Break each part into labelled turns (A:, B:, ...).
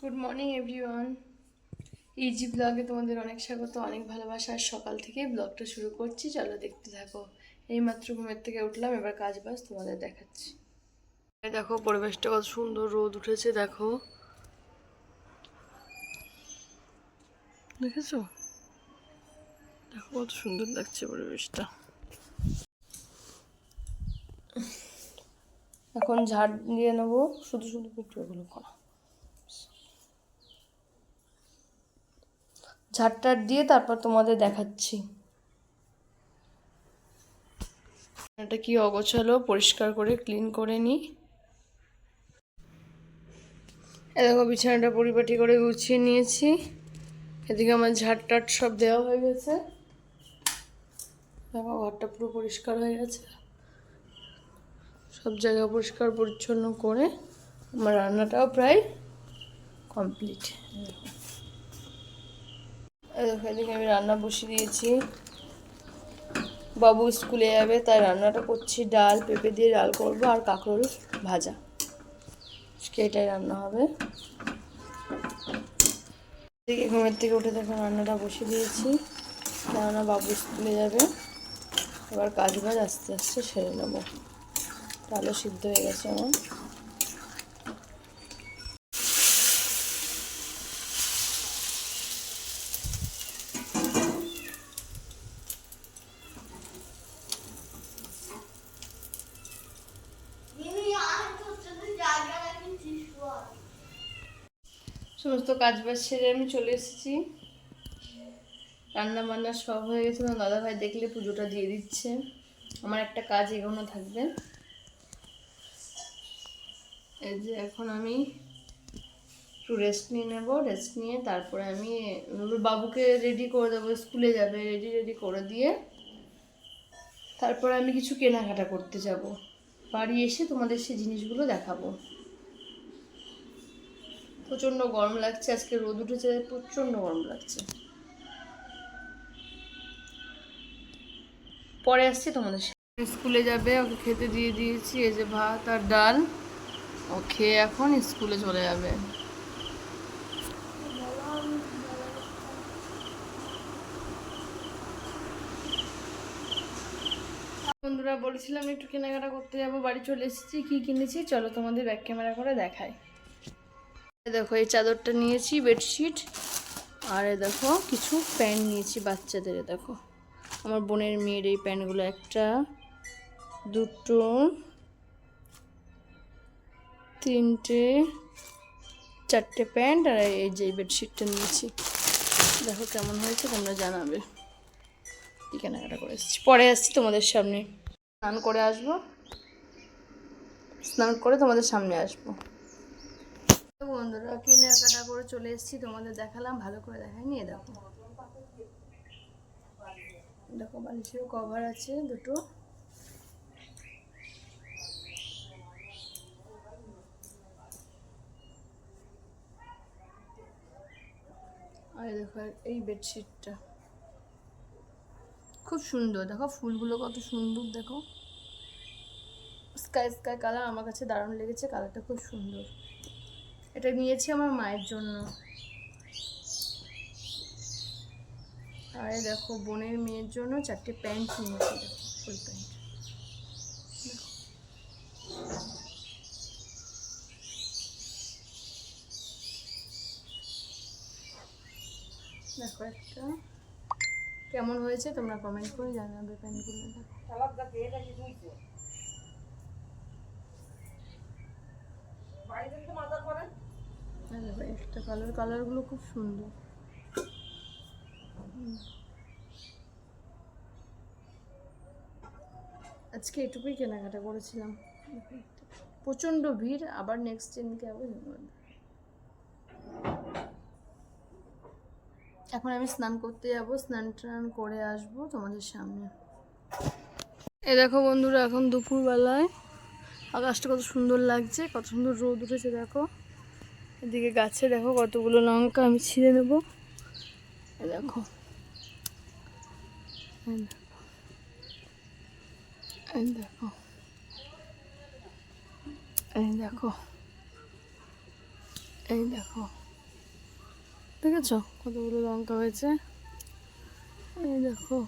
A: Good morning everyone easy ব্লগে তোমাদের অনেক স্বাগত, অনেক ভালোবাসা। আর সকাল থেকে ব্লগটা শুরু করছি। চলো দেখতে থাকো। এইমাত্র ঘুমের থেকে উঠলাম, এবার কাজ বাজ তোমাদের দেখাচ্ছি। দেখো, পরিবেশটা কত সুন্দর, রোদ উঠেছে, দেখো। দেখেছ? দেখো, কত সুন্দর লাগছে পরিবেশটা। এখন ঝাড় দিয়ে নেব, শুধু শুধু কুকুরগুলো করা। ঝাড়টার দিয়ে তারপর তোমাদের দেখাচ্ছি। এটা কি অগোছালো, পরিষ্কার করে, ক্লিন করে নিই এ দেখো, বিছানাটা পরিপাটি করে গুছিয়ে নিয়েছি। এদিকে আমার ঝাড় টাট সব দেওয়া হয়ে গেছে। দেখো, ঘরটা পুরো পরিষ্কার হয়ে গেছে। সব জায়গা পরিষ্কার পরিচ্ছন্ন করে আমার রান্নাটাও প্রায় কমপ্লিট। এদিকে আমি রান্না বসিয়ে দিয়েছি। বাবু স্কুলে যাবে, তাই রান্নাটা করছি। ডাল, পেঁপে দিয়ে ডাল করব আর কাঁকরোল ভাজা। এটাই রান্না হবে। এদিকে ঘুমের থেকে উঠে দেখো রান্নাটা বসিয়ে দিয়েছি। কেননা বাবু স্কুলে যাবে। এবার কাজ বাজ আস্তে আস্তে সেরে নেব। ডালও সিদ্ধ হয়ে গেছে আমার। সমস্ত কাজ বাজ সেরে আমি চলে এসেছি। রান্না বান্না সব হয়ে গেছে আমার দাদা ভাই দেখলে পুজোটা দিয়ে দিচ্ছে। আমার একটা কাজ এগোনো থাকবে। এই যে এখন আমি একটু রেস্ট নিয়ে নেব রেস্ট নিয়ে তারপরে আমি বাবুকে রেডি করে দেবো, স্কুলে যাবে রেডি রেডি করে দিয়ে। তারপরে আমি কিছু কেনাকাটা করতে যাব। বাড়ি এসে তোমাদের সেই জিনিসগুলো দেখাবো। প্রচণ্ড গরম লাগছে, আজকে রোদ উঠেছে, প্রচণ্ড গরম লাগছে। পরে আসছি তোমাদের স্কুলে যাবে, ওকে খেতে দিয়ে দিয়েছি, এই যে ভাত আর ডাল। ও খেয়ে এখন স্কুলে চলে যাবে। বন্ধুরা, বলেছিলাম একটু কেনাকাটা করতে যাব, বাড়ি চলে এসেছি, কি কিনেছি? চলো তোমাদের ব্যাক ক্যামেরা করে এই দেখো, এই চাদরটা নিয়েছি বেডশিট আর দেখো, কিছু প্যান্ট নিয়েছি বাচ্চাদের দেখো। আমার বোনের মেয়ের এই প্যান্টগুলো একটা, দুটো, তিনটে, চারটে প্যান্ট আর এই যে বেডশিটটা নিয়েছি। দেখো কেমন হয়েছে, তোমরা জানাবে। কি কেনাকাটা করে এসেছি। পরে আসছি তোমাদের সামনে। স্নান করে আসব। স্নান করে তোমাদের সামনে আসব। বন্ধুরা, কেনাকাটা করে চলে এসেছি, তোমাদের দেখালাম, ভালো করে দেখাই নিয়ে দেখো দেখো, বালিশের কভার আছে, দুটো। আর দেখো, এই বেডশিটটা খুব সুন্দর, দেখো, ফুলগুলো কত সুন্দর, দেখো। স্কাই স্কাই কালার আমার কাছে দারুণ লেগেছে কালারটা খুব সুন্দর। এটা নিয়েছি আমার মায়ের জন্য। আর দেখো, বোনের মেয়ের জন্য চারটে প্যান্ট নিয়েছি। Full pant. দেখো একটা। কেমন হয়েছে তোমরা কমেন্ট করে জানাবে প্যান্টগুলো। দেখো এই একটা কালার কালারগুলো খুব সুন্দর। আজকে এটুকুই কেনাকাটা করেছিলাম। প্রচণ্ড ভিড়, আবার নেক্সট দিনকে আবার এখন আমি স্নান করতে যাব, স্নান টান করে আসব তোমাদের সামনে। এ দেখো বন্ধুরা, এখন দুপুরবেলায়। আকাশটা কত সুন্দর লাগছে, কত সুন্দর রোদ উঠেছে, দেখো। এদিকে গাছে দেখো কতগুলো লঙ্কা, আমি ছিঁড়ে নেব। দেখো। দেখো। এই দেখো। এই দেখো। দেখেছ কতগুলো লঙ্কা হয়েছে? এই দেখো।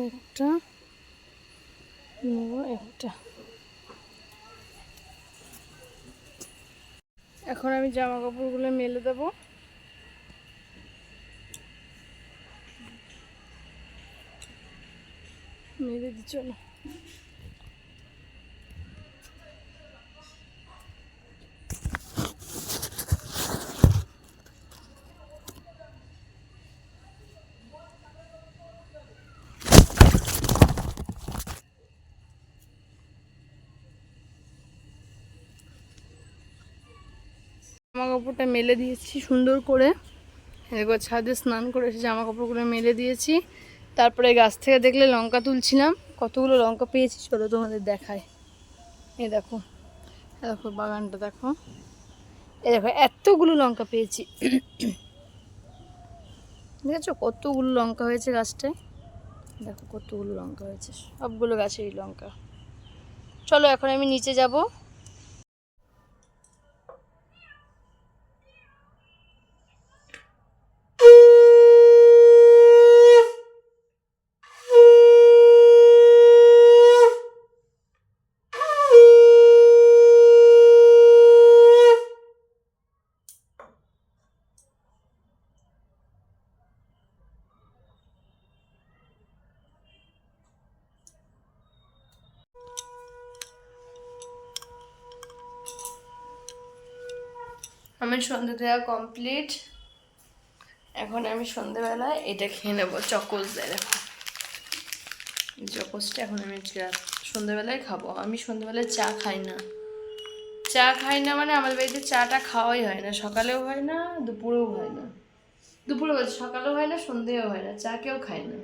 A: একটা। একটা। এখন আমি জামা কাপড়গুলো মেলে দেবো। মেলে দিচ্ছ চলো। জামা কাপড়টা মেলে দিয়েছি সুন্দর করে। এরপর ছাদে স্নান করে এসে জামা কাপড়গুলো মেলে দিয়েছি। তারপরে গাছ থেকে দেখলে লঙ্কা তুলছিলাম। কতগুলো লঙ্কা পেয়েছি চলো তোমাদের দেখায় এ দেখো এই দেখো বাগানটা দেখো। এ দেখো, এতগুলো লঙ্কা পেয়েছি। দেখেছ কতগুলো লঙ্কা হয়েছে গাছটায়? দেখো কতগুলো লঙ্কা হয়েছে, সবগুলো গাছেরই লঙ্কা। চলো এখন আমি নিচে যাব। আমার সন্ধে দেওয়া কমপ্লিট এখন আমি সন্ধেবেলায় এটা খেয়ে নেব, চকোস দেয় দেখো। চকোসটা এখন আমি সন্ধেবেলায় খাব। আমি সন্ধেবেলায় চা খাই না। চা খাই না মানে আমাদের বাড়িতে চাটা খাওয়াই হয় না, সকালেও হয় না, দুপুরেও হয় না। দুপুরে সকালেও হয় না সন্ধেও হয় না, চা কেউ খায় না।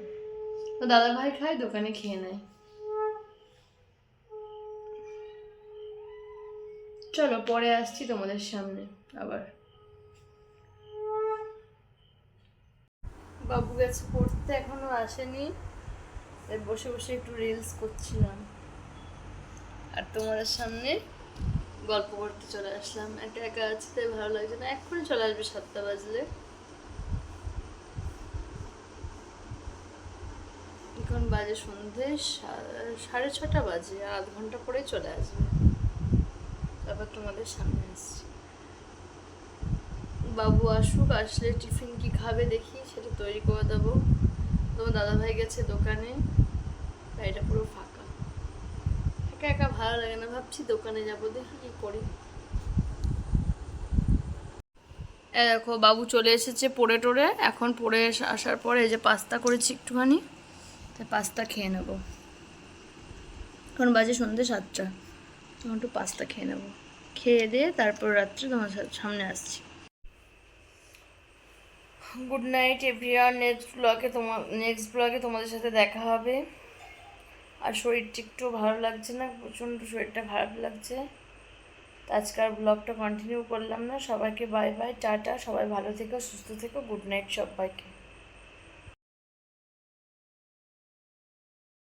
A: তো দাদা ভাই খায়, দোকানে খেয়ে নেয়। চলো পরে আসছি তোমাদের সামনে। আবার। বাবু গেছে পড়তে, এখনও আসেনি। তাই বসে বসে একটু রিলস করছিলাম। আর তোমাদের সামনে গল্প করতে চলে আসলাম। একা একা আছি, তাই ভালো লাগছে না। এক্ষুনি চলে আসবে সাতটা বাজলে। এখন বাজে সন্ধে সাড়ে ছটা বাজে, আধ ঘণ্টা পরে চলে আসবে। তারপর তোমাদের সামনে আসছি। বাবু আসুক, আসলে টিফিন কি খাবে দেখি, সেটা তৈরি করে দেবো। তোমার দাদাভাই গেছে দোকানে, বাড়িটা পুরো ফাঁকা। একা একা ভালো লাগে না, ভাবছি দোকানে যাব, দেখি কি করি। দেখো, বাবু চলে এসেছে পড়ে টোড়ে এখন পড়ে আসার পরে এই যে পাস্তা করেছি একটুখানি তাই পাস্তা খেয়ে নেব। এখন বাজে সন্ধ্যে সাতটা, তখন একটু পাস্তা খেয়ে নেব। খেয়ে দিয়ে তারপর রাত্রে তোমার সামনে আসছি। গুড নাইট এভরিওয়ান নেক্সট ব্লগে তোমার নেক্সট ব্লগে তোমাদের সাথে দেখা হবে। আর শরীরটা একটু ভালো লাগছে না, প্রচণ্ড শরীরটা খারাপ লাগছে। তো আজকাল ব্লগটা কন্টিনিউ করলাম না। সবাইকে বাই বাই টাটা। সবাই ভালো থেকো, সুস্থ থেকো। গুড নাইট সবাইকে।